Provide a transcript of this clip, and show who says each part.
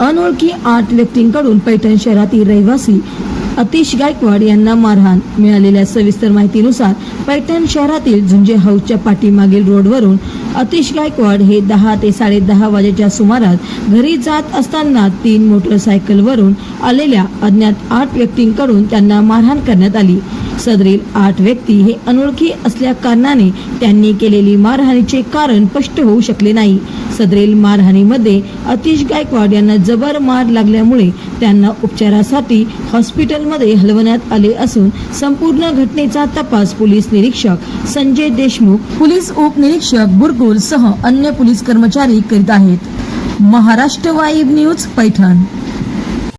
Speaker 1: अनोळखी आठ व्यक्तींकडून पैठण शहरातील रहिवासी अतिश गायकवाड यांना मारहाण. मिळालेल्या सविस्तर माहितीनुसार पैठण शहरातील झुंजे हाऊसच्या पाठीमागील रोडवरून अतिश गायकवाड हे दहा ते साडेदहा वाजेच्या सुमारास घरी जात असताना तीन मोटरसायकलवरून आलेल्या अज्ञात आठ व्यक्तींकडून त्यांना मारहाण करण्यात आली. सदरील आठ व्यक्ती हे अनोळखी असल्या कारणाने त्यांनी केलेली मारहाणीचे कारण स्पष्ट होऊ शकले नाही. सदरील मारहाणीमध्ये अतिश गायकवाड यांना जबर मार लागल्यामुळे त्यांना उपचारासाठी हॉस्पिटलमध्ये हलवण्यात आले असून संपूर्ण घटनेचा तपास पोलीस निरीक्षक संजय देशमुख पोलीस उपनिरीक्षक बुरकुल सह अन्य पोलीस कर्मचारी करीत आहेत. Maharashtra vibe news Paithan.